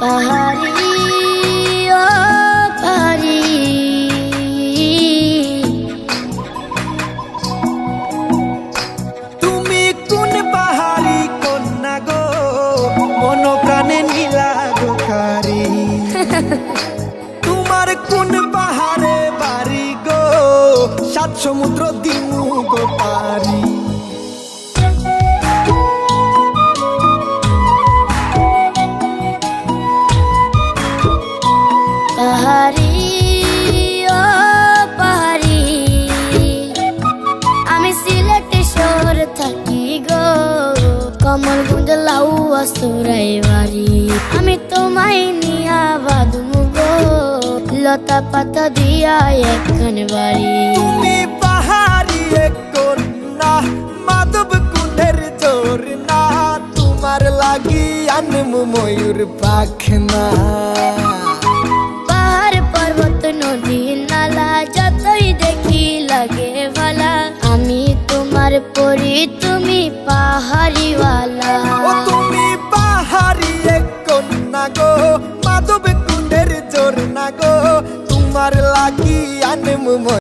পাহাড়ি ও পাহাড়ি। তুমি কোন পাহাড়ি কন্যা গো? মন প্রাণে নীলা তোমার কোন পাহাড়ে বাড়ি গো? সাত সমুদ্র দিমু গো পারি পাহাড়ি, ও আমি সিলেটে শহর থাকি গো, কমল গুঞ্জ লাউ আসুরাই বাড়ি। আমি তোমায় নিয়া বাদুমু গো লতা পাতা দিয়া একখান বাড়ি। তুমি পাহাড়ি এক কন্যা, মাধব কুণ্ডের জোর না তোমার লাগি আনমু ময়ূর পাখনা। পরি, তুমি পাহাড়িওয়ালা। ও তুমি পাহাড়ি এক কন্যা গো, মাধব কুণ্ডের জোর না গো, তোমার লাগি আনমু